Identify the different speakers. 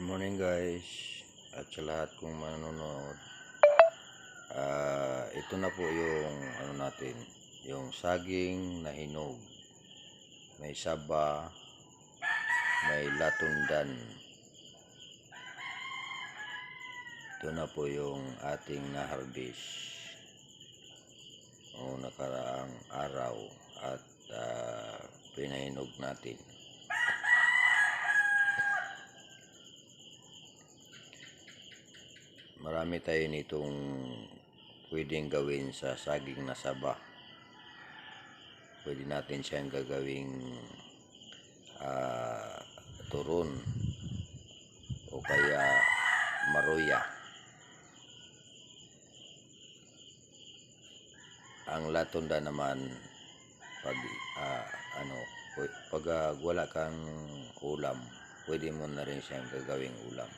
Speaker 1: Morning guys at sa lahat kong manonood. Ah, ito na po yung ano natin, yung saging na hinog. May saba, may latundan. Ito na po yung ating na-harvest o nakaraang araw at ah, pinahinog natin. Marami tayo nitong pwedeng gawin sa saging na saba. Pwede natin siyang gagawing ah, turon o kaya maruya. Ang latunda naman pag ah, ano pag ah, wala kang ulam, pwede mo na rin siyang gagawing ulam.